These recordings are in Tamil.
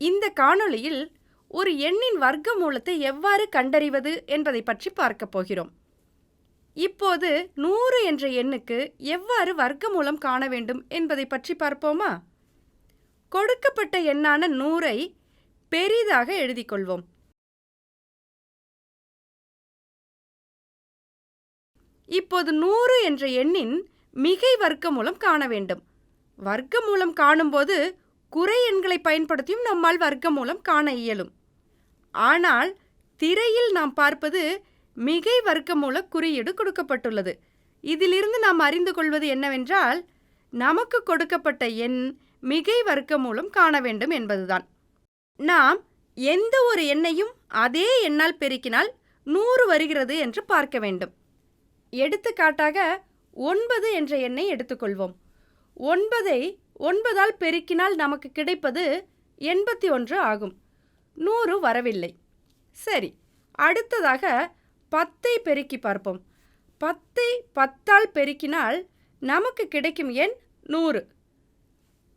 இந்த காணொளியில் ஒரு எண்ணின் வர்க்க மூலத்தை எவ்வாறு கண்டறிவது என்பதை பற்றி பார்க்கப் போகிறோம். இப்போது நூறு என்ற எண்ணுக்கு எவ்வாறு வர்க்க மூலம் காண வேண்டும் என்பதை பற்றி பார்ப்போமா? கொடுக்கப்பட்ட எண்ணான நூறை பெரிதாக எழுதிக் கொள்வோம். இப்போது நூறு என்ற எண்ணின் மிகை வர்க்க மூலம் காண வேண்டும். வர்க்க மூலம் காணும்போது குறை எண்களை பயன்படுத்தியும் நம்மால் வர்க்கமூலம் காண இயலும். ஆனால் திரையில் நாம் பார்ப்பது மிகை வர்க்கமூல குறியீடு கொடுக்கப்பட்டுள்ளது. இதிலிருந்து நாம் அறிந்து கொள்வது என்னவென்றால் நமக்கு கொடுக்கப்பட்ட எண் மிகை வர்க்கமூலம் காண வேண்டும் என்பதுதான். நாம் எந்த ஒரு எண்ணையும் அதே எண்ணால் பெருக்கினால் நூறு வருகிறது என்று பார்க்க வேண்டும். எடுத்துக்காட்டாக ஒன்பது என்ற எண்ணை எடுத்துக்கொள்வோம். ஒன்பதை ஒன்பதால் பெருக்கினால் நமக்கு கிடைப்பது எண்பத்தி ஒன்று ஆகும். நூறு வரவில்லை. சரி அடுத்ததாக பத்தை பெருக்கி பார்ப்போம். பத்தை பத்தால் பெருக்கினால் நமக்கு கிடைக்கும் எண் நூறு.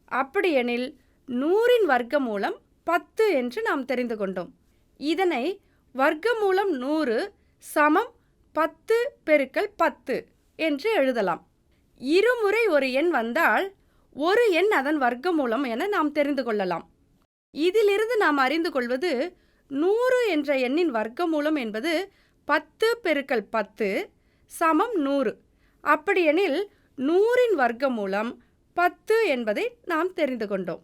அப்படியெனில் நூறின் வர்க்கமூலம் பத்து என்று நாம் தெரிந்து கொண்டோம். இதனை வர்க்கமூலம் நூறு சமம் பத்து பெருக்கல் பத்து என்று எழுதலாம். இருமுறை ஒரு எண் வந்தால் ஒரு எண் அதன் வர்க்கமூலம் என நாம் தெரிந்து கொள்ளலாம். இதிலிருந்து நாம் அறிந்து கொள்வது நூறு என்ற எண்ணின் வர்க்கமூலம் என்பது பத்து பெருக்கல் பத்து சமம் நூறு. அப்படியெனில் நூறின் வர்க்கமூலம் பத்து என்பதை நாம் தெரிந்து கொண்டோம்.